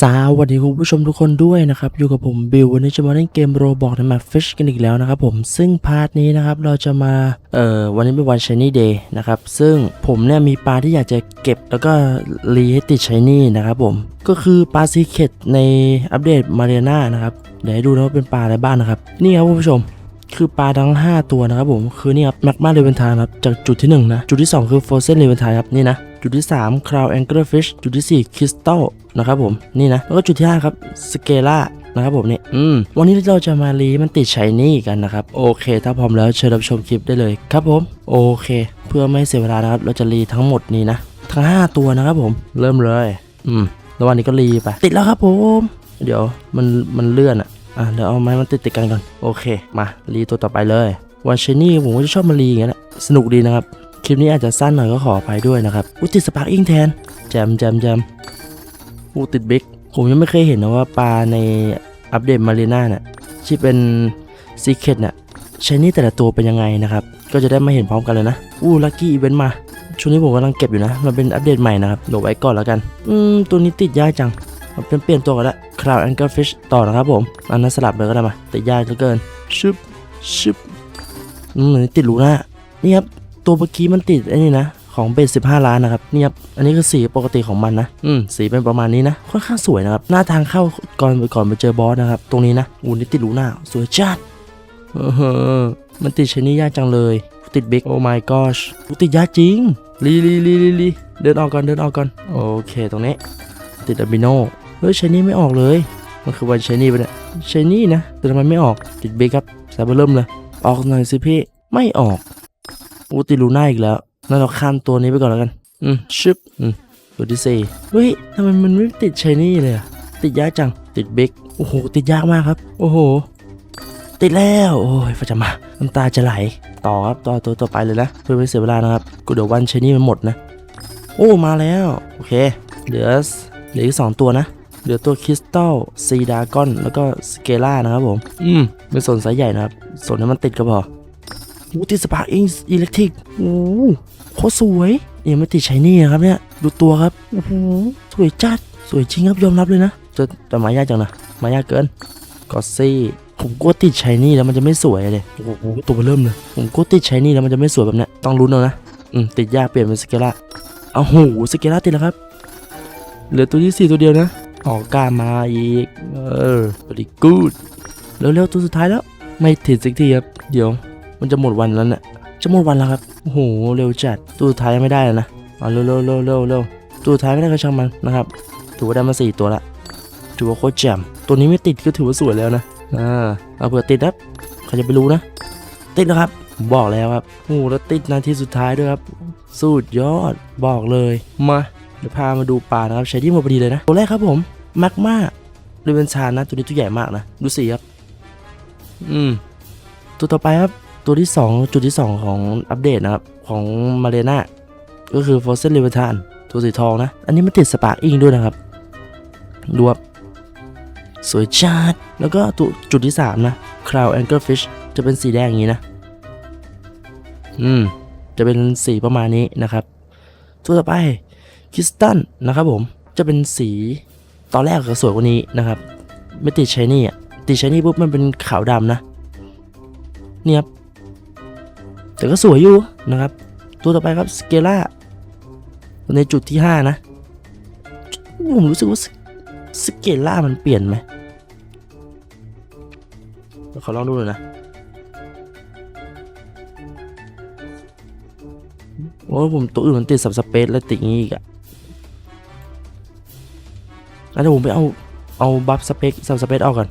สวัสดีคุณผู้ชมทุกคนด้วยนะครับ อยู่กับผมบิววันนี้จะมาเล่นเกมโรบอกในแมปฟิชกันอีกแล้วนะครับผมซึ่งพาร์ทนี้นะครับเราจะมาเอ่อวันนี้เป็นวันช i นี่เดย์นะครับซึ่งผมเนี่ยมีปลาที่อยากจะเก็บแล้วก็รีให้ติดช i นี่นะครับผมก็คือปลาซีเคตในอัปเดตมาเรียนานะครับเดี๋ยวให้ดูนะว่าเป็นปลาอะไรบ้างนะครับ นี่ครับคุณผู้ชมคือปลาทั้ง 5 ตัวนะครับผมคือนี่ครับแมกมาเลเวนทาครับจากจุดที่ 1 นะ จุดที่ 2 คือโฟเซนเลเวนทาครับนี่นะ จุดที่3คราวแองเกิลฟิชจุดที่4คริสตัลนะครับผมนี่นะแล้วก็จุดที่ 5 ครับสเกล่านะครับผมนี่อืมวันนี้เราจะมารีมันติดชายนี่กันนะครับ โอเค ถ้าพร้อมแล้วเชิญรับชมคลิปได้เลยครับผม โอเค เพื่อไม่ให้เสียเวลานะครับ เราจะรีทั้งหมดนี้นะ ทั้ง 5 ตัวนะครับผม เริ่มเลย อืมแล้ววันนี้ก็รีไป ติดแล้วครับผม เดี๋ยวมันมันเลื่อนอะอะเดี๋ยวเอาไม้มันติดติดกันก่อน โอเค มารีตัวต่อไปเลยวันชนี่ผมก็จะชอบมารีอย่างนั้แหละสนุกดีนะครับ คลิปนี้อาจจะสั้นหน่อยก็ขออภัยด้วยนะครับอุยติดสปาร์กอิงแทนแจมแจมแจมอูติดบิ๊กผมยังไม่เคยเห็นนะว่าปลาในอัปเดตมารีน่าเนี่ยที่เป็นซีเคทเนี่ยชนี่แต่ละตัวเป็นยังไงนะครับ ก็จะได้มาเห็นพร้อมกันเลยนะ อู้ลัคกี้อีเวนต์มา ช่วงนี้ผมกำลังเก็บอยู่นะ มันเป็นอัปเดตใหม่นะครับเดี๋ยวไว้ก่อนแล้วกัน อืม ตัวนี้ติดยากจังผมเป็นเปลี่ยนตัวกันล้วคราวแองเกิลฟิชต่อนะครับผม อันนั้นสลับเลยก็ได้มาแต่ยากเหลือเกิน ชึบ ชึบ อืม ติดลูน่านี่ครับ ตัวเมื่อกี้มันติดไอ้นี่นะของเบสสิบห้าล้านนะครับนี่ครับอันนี้คือสีปกติของมันนะ อืมสีเป็นประมาณนี้นะค่อนข้างสวยนะครับ หน้าทางเข้าก่อนก่อนไปเจอบอสนะครับ ตรงนี้นะอูนี่ติดลูหน่าสวยจัดเออมันติดชนี่ยากจังเลย ติดบิ๊กโอ้ my gosh ติดยากจริงลีลีลีลีลีเดินออกก่อนเดินออกก่อนโอเคตรงนี้ ติดอะบิโนเฮ้ยชานี่ไม่ออกเลย มันคือวันชายนี่ปเนี่ยชานี่นะแต่ทำไมไม่ออกติดเบรกครับแซบเริ่มเลยออกหน่อยสิพี่ไม่ออก อูติดลูน่าอีกแล้วงั้นเราข้ามตัวนี้ไปก่อนแล้วกัน อืมชึบอืมตัวที่สี่เฮ้ยทำไมมันไม่ติดชายนี่เลยอะติดยากจัง ติดเบรกโอ้โห ติดยากมากครับ โอ้โห ติดแล้ว โอ้ยฟาจะมา น้ำตาจะไหล ต่อครับ ต่อตัวต่อไปเลยนะ เพื่อไม่เสียเวลานะครับ กูเดี๋ยววันชายนี่มันหมดนะ โอ้ มาแล้ว โอเค เหลือ เหลืออีกสองตัวนะ เหลือตัวคริสตัลซีดากอน แล้วก็สเกล่านะครับผม อืมเป็นส่วนสายใหญ่นะครับ ส่วนนี้มันติดก็พอ อู้ติดสปาร์อิงอิเล็กทริกโอ้โคตรสวยยังไม่ติดชายนี่นะครับเนี่ย ดูตัวครับโอ้โหสวยจัดสวยจริงครับยอมรับเลยนะจะแต่มายากจังนะมายากเกินกอสซี่ผมกลัวติดชายนี่แล้วมันจะไม่สวยเลยโอ้โหตัวเริ่มเลยผมกลัวติดชายนี่แล้วมันจะไม่สวยแบบเนี้ยต้องลุ้นเอานะอืมติดยากเปลี่ยนเป็นสเกล่าเอาโหสเกล่าติดแล้วครับเหลือตัวที่สี่ตัวเดียวนะออกกล้ามาอีกเออ very good เร็วๆตัวสุดท้ายแล้ว ไม่ติดสักทีครับเดี๋ยว มันจะหมดวันแล้วเนี่ยจะหมดวันแล้วครับโอ้โหเร็วจัดตัวท้ายไม่ได้เลยนะเอาเร็วเร็วเร็วเร็วตัวท้ายไม่ได้ก็ช่างมันนะครับถือว่าได้มาสี่ตัวละถือว่าโคตรแจ่มตัวนี้ไม่ติดก็ถือว่าสวยแล้วนะอ่าเอาเผื่อติดครับใครจะไปรู้นะ ติดแล้วครับบอกแล้วครับโอ้โหแล้วติดนาทีสุดท้ายด้วยครับสุดยอดบอกเลยมาเดี๋ยวพามาดูปลานะครับใช้ที่หมดพอดีเลยนะตัวแรกครับผมมักมากเรเวนชานนะ ตัวนี้ตัวใหญ่มากนะ ดูสีครับ อืม ตัวต่อไปครับ ตัวที่ 2 จุดที่ 2 ของอัปเดตนะครับ ของมาเรนาก็คือฟอสเซนเรเวนชานตัวสีทองนะ อันนี้มันติดสปาร์อิงด้วยนะครับ ดูครับสวยจัดแล้วก็ตัวจุดที่ 3 นะ Crown Anchor Fish จะเป็นสีแดงอย่างนี้นะ อืม จะเป็นสีประมาณนี้นะครับ ตัวต่อไปคริสตัลนะครับผมจะเป็นสีตอนแรกก็สวยกว่านี้นะครับ ไม่ติดชายนี่อะติดชายนี่ปุ๊บมันเป็นขาวดำนะเนี่ยครับ แต่ก็สวยอยู่นะครับ ตัวต่อไปครับสเกล่าในจุดที่ 5 นะผมรู้สึกว่าสเกล่ามันเปลี่ยนไหมเขอลองดูหน่อยนะโอ้ผมตัวอื่นมันติดสับสเปซแล้วติดงนี้อีกอะแล้วเดี๋ยวผมไปเอาเอาบัฟสเปคสับสเปคออกก่อน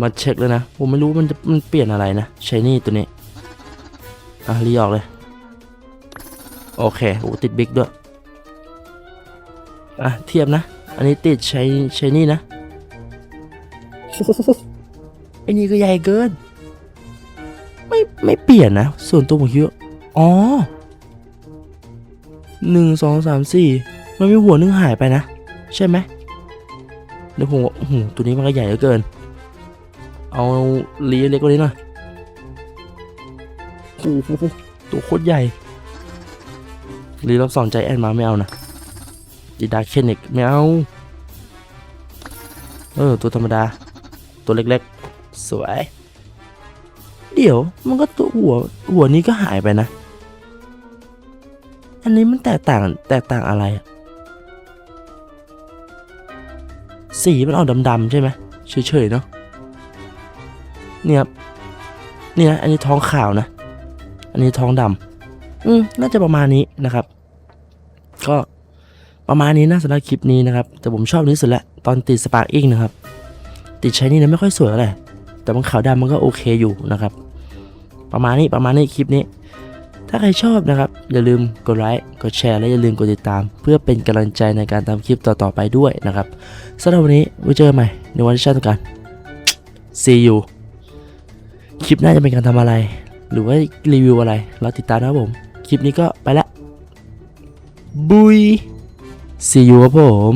มาเช็คเลยนะ ผมไม่รู้มันจะมันเปลี่ยนอะไรนะใช้นี่ตัวนี้ อะรีออกเลย โอเคโอ้ติดบิ๊กด้วย อะ เทียบนะ อันนี้ติดใช้ใช้นี่นะไอ้นี่ก็ใหญ่เกิน ไม่ไม่เปลี่ยนนะ ส่วนตัวผมคิดว่าอ๋อหนึ่งสองสามสี่มันมีหัวนึงหายไปนะ ใช่ไหมเดี๋ยวผมว่าโอ้โหตัวนี้มันก็ใหญ่เหลือเกิน เอาลีเล็กกว่านี้หน่อยโอ้โหตัวโคตรใหญ่ลีรอบสองใจแอนมาไม่เอานะดีดาเคนอีกไม่เอา เออ ตัวธรรมดา ตัวเล็กๆ สวย เดี๋ยวมันก็ตัวหัว หัวนี้ก็หายไปนะ อันนี้มันแตกต่างแตกต่างอะไรอะสีมันออกดำๆใช่ไหมเฉยๆเนาะ เนี่ยครับเนี่ยอันนี้ท้องขาวนะ อันนี้ท้องดำอืมน่าจะประมาณนี้นะครับ ก็ประมาณนี้นะสำหรับคลิปนี้นะครับ แต่ผมชอบนี้สุดละตอนติดสปาร์กอิงนะครับ ติดใช้นี่นะไม่ค่อยสวยอะไรแต่มันขาวดำมันก็โอเคอยู่นะครับ ประมาณนี้ประมาณนี้คลิปนี้ ถ้าใครชอบนะครับ อย่าลืมกดไลค์กดแชร์และอย่าลืมกดติดตาม เพื่อเป็นกำลังใจในการทำคลิปต่อๆไปด้วยนะครับสำหรับวันนี้ไว้เจอกันใหม่ในวันที่ชาติต้องการ see you คลิปหน้าจะเป็นการทำอะไร หรือว่ารีวิวอะไร เราติดตามนะครับผม คลิปนี้ก็ไปละ บุย see you ครับผม